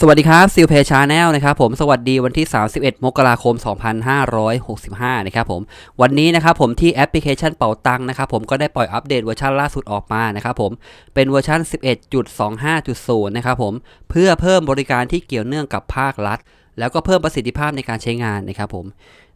สวัสดีครับซิลเพชาแนลนะครับผมสวัสดีวันที่ 31 มกราคม 2565 นะครับผมวันนี้นะครับผมที่แอปพลิเคชันเป๋าตังนะครับผมก็ได้ปล่อยอัปเดตเวอร์ชันล่าสุดออกมานะครับผมเป็นเวอร์ชัน 11.25.0 นะครับผมเพื่อเพิ่มบริการที่เกี่ยวเนื่องกับภาครัฐ แล้วก็เพิ่มประสิทธิภาพในการใช้งานนะครับผม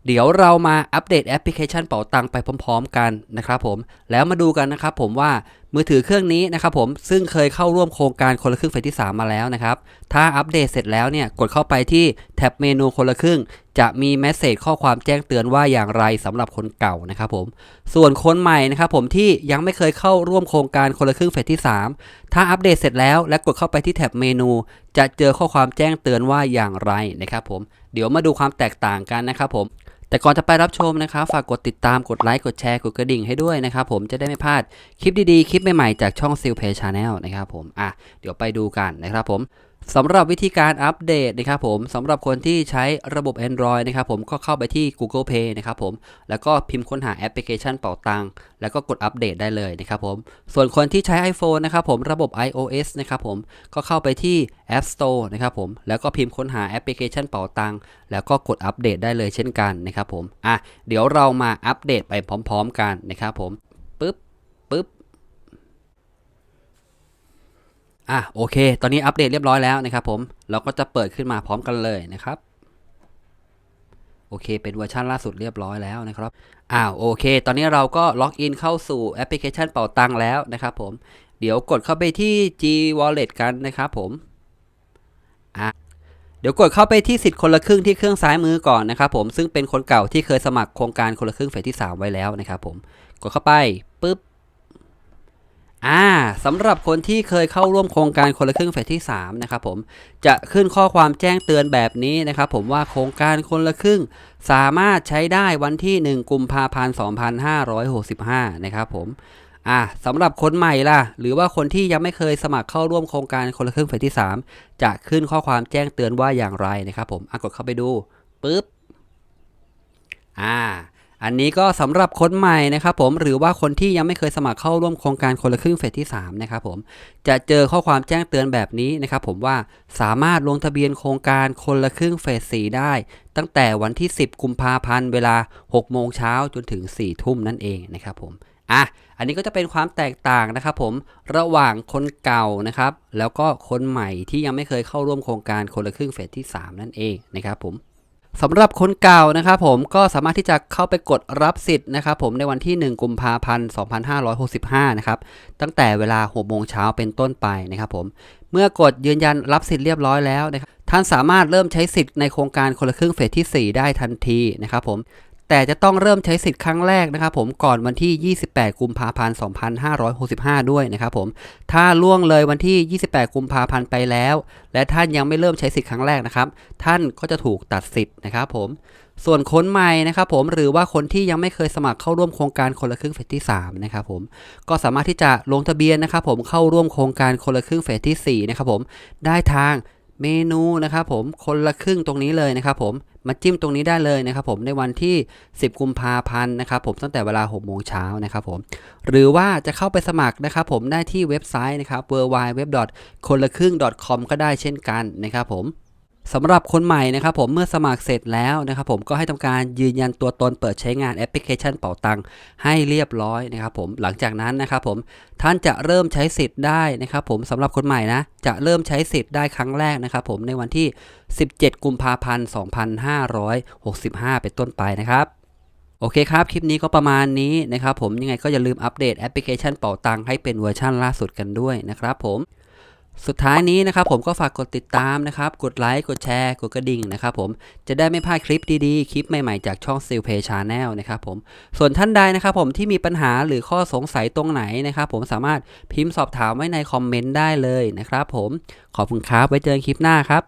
เดี๋ยวเรามาอัปเดตแอปพลิเคชันเป๋าตังไปพร้อม ๆ กันนะครับผมแล้วมาดูกันนะครับผมว่ามือถือเครื่องนี้นะครับผมซึ่งเคยเข้าร่วมโครงการคนละครึ่งเฟสที่ 3 มาแล้วนะครับ ถ้าอัปเดตเสร็จแล้วเนี่ยกดเข้าไปที่แท็บเมนูคนละครึ่ง จะมีแมสเซจข้อความแจ้งเตือนว่าอย่างไรสำหรับคนเก่านะครับผมส่วนคนใหม่นะครับผมที่ยังไม่เคยเข้าร่วมโครงการคนละครึ่งเฟสที่ 3 ถ้าอัปเดตเสร็จแล้วและกดเข้าไปที่แท็บเมนู จะเจอข้อความแจ้งเตือนว่าอย่างไรนะครับผมเดี๋ยวมาดูความแตกต่างกันนะครับผม แต่ก่อนจะไปรับชมนะครับ ฝากกดติดตามกดไลค์กดแชร์กดกระดิ่งให้ด้วยนะครับผมจะได้ไม่พลาดคลิปดีๆ คลิปใหม่ๆ จากช่อง s i l p a y Channel นะครับผมอะเดี๋ยวไปดูกันนะครับผม สำหรับวิธีการอัปเดตนะครับผมสำหรับคนที่ใช้ระบบ Android นะครับผมก็เข้าไปที่ Google Play นะครับผมแล้วก็พิมพ์ค้นหาแอปพลิเคชันเป่าตังค์แล้วก็กดอัปเดตได้เลยนะครับผมส่วนคนที่ใช้ iPhone นะครับผมระบบ iOS นะครับผมก็เข้าไปที่ App Store นะครับผมแล้วก็พิมพ์ค้นหาแอปพลิเคชันเป่าตังค์แล้วก็กดอัปเดตได้เลยเช่นกันนะครับผมอะเดี๋ยวเรามาอัปเดตไปพร้อม ๆ กันนะครับผมปึ๊บปึ๊บ อะโอเค ตอนนี้อัปเดตเรียบร้อยแล้วนะครับผม เราก็จะเปิดขึ้นมาพร้อมกันเลยนะครับโอเค เป็นเวอร์ชันล่าสุดเรียบร้อยแล้วนะครับ อ้าวโอเค ตอนนี้เราก็ล็อกอินเข้าสู่แอปพลิเคชันเป่าตังค์แล้วนะครับผม เดี๋ยวกดเข้าไปที่ G Wallet กันนะครับผม อะ เดี๋ยวกดเข้าไปที่สิทธิ์คนละครึ่งที่เครื่องซ้ายมือก่อนนะครับผม ซึ่งเป็นคนเก่าที่เคยสมัครโครงการคนละครึ่งเฟสที่ 3 ไว้แล้วนะครับผม กดเข้าไปปุ๊บ อ่าสำหรับคนที่เคยเข้าร่วมโครงการคนละครึ่งเฟสที่3นะครับผมจะขึ้นข้อความแจ้งเตือนแบบนี้นะครับผมว่าโครงการคนละครึ่ง สามารถใช้ได้วันที่ 1 กุมภาพันธ์ 2565 นะครับผมอะสำหรับคนใหม่ล่ะ หรือว่าคนที่ยังไม่เคยสมัครเข้าร่วมโครงการคนละครึ่งเฟสที่ 3 จะขึ้นข้อความแจ้งเตือนว่าอย่างไรนะครับผมอะกดเข้าไปดูปุ๊บอ่า อันนี้ก็สำหรับคนใหม่นะครับผมหรือว่าคนที่ยังไม่เคยสมัครเข้าร่วมโครงการคนละครึ่งเฟสที่3นะครับผมจะเจอข้อความแจ้งเตือนแบบนี้นะครับผมว่าสามารถลงทะเบียนโครงการคนละครึ่งเฟส4ได้ ตั้งแต่วันที่ 10 กุมภาพันธ์เวลา 6 โมงเช้าจนถึง 4 ทุ่มนั่นเองนะครับผมอะอันนี้ก็จะเป็นความแตกต่างนะครับผมระหว่างคนเก่านะครับแล้วก็คนใหม่ที่ยังไม่เคยเข้าร่วมโครงการคนละครึ่งเฟสที่ 3 นั่นเองนะครับผม สำหรับคนเก่านะครับผมก็สามารถที่จะเข้าไปกดรับสิทธิ์นะครับผมในวันที่ 1 กุมภาพันธ์ 2565 นะครับ ตั้งแต่เวลา6โมงเช้าเป็นต้นไปนะครับผม เมื่อกดยืนยันรับสิทธิ์เรียบร้อยแล้วนะครับท่านสามารถเริ่มใช้สิทธิ์ในโครงการคนละครึ่งเฟสที่ 4 ได้ทันทีนะครับผม แต่จะต้องเริ่มใช้สิทธิ์ครั้งแรกนะครับผมก่อนวันที่ 28 กุมภาพันธ์ 2565 ด้วยนะครับผม ถ้าล่วงเลยวันที่ 28 กุมภาพันธ์ไปแล้ว และท่านยังไม่เริ่มใช้สิทธิ์ครั้งแรกนะครับ ท่านก็จะถูกตัดสิทธิ์นะครับผม ส่วนคนใหม่นะครับผมหรือว่าคนที่ยังไม่เคยสมัครเข้าร่วมโครงการคนละครึ่งเฟสที่3นะครับผมก็สามารถที่จะลงทะเบียนนะครับผมเข้าร่วมโครงการคนละครึ่งเฟสที่4นะครับผมได้ทาง เมนูนะครับผมคนละครึ่งตรงนี้เลยนะครับผมมาจิ้มตรงนี้ได้เลยนะครับผมในวันที่ 10 กุมภาพันธ์นะครับผมตั้งแต่เวลา 6 โมงเช้านะครับผมหรือว่าจะเข้าไปสมัครนะครับผมได้ที่เว็บไซต์นะครับ w w w คนละครึ่ง .com ก็ได้เช่นกันนะครับผม สำหรับคนใหม่นะครับผมเมื่อสมัครเสร็จแล้วนะครับผมก็ให้ทำการยืนยันตัวตนเปิดใช้งานแอปพลิเคชันเป๋าตังค์ให้เรียบร้อยนะครับผมหลังจากนั้นนะครับผมท่านจะเริ่มใช้สิทธิ์ได้นะครับผมสำหรับคนใหม่นะจะเริ่มใช้สิทธิ์ได้ครั้งแรกนะครับผมในวันที่ 17 กุมภาพันธ์ 2565 เป็นต้นไปนะครับโอเคครับ คลิปนี้ก็ประมาณนี้นะครับผมยังไงก็อย่าลืมอัปเดตแอปพลิเคชันเป๋าตังค์ให้เป็นเวอร์ชั่นล่าสุดกันด้วยนะครับผม สุดท้ายนี้นะครับผมก็ฝากกดติดตามนะครับ กดไลค์ กดแชร์ กดกระดิ่งนะครับผม จะได้ไม่พลาดคลิปดีๆ คลิปใหม่ๆ จากช่อง s i l p a y Channel นะครับผม ส่วนท่านใดนะครับผมที่มีปัญหาหรือข้อสงสัยตรงไหนนะครับผมสามารถพิมพ์สอบถามไว้ในคอมเมนต์ได้เลยนะครับผม ขอบคุณครับ ไว้เจอกันคลิปหน้าครับ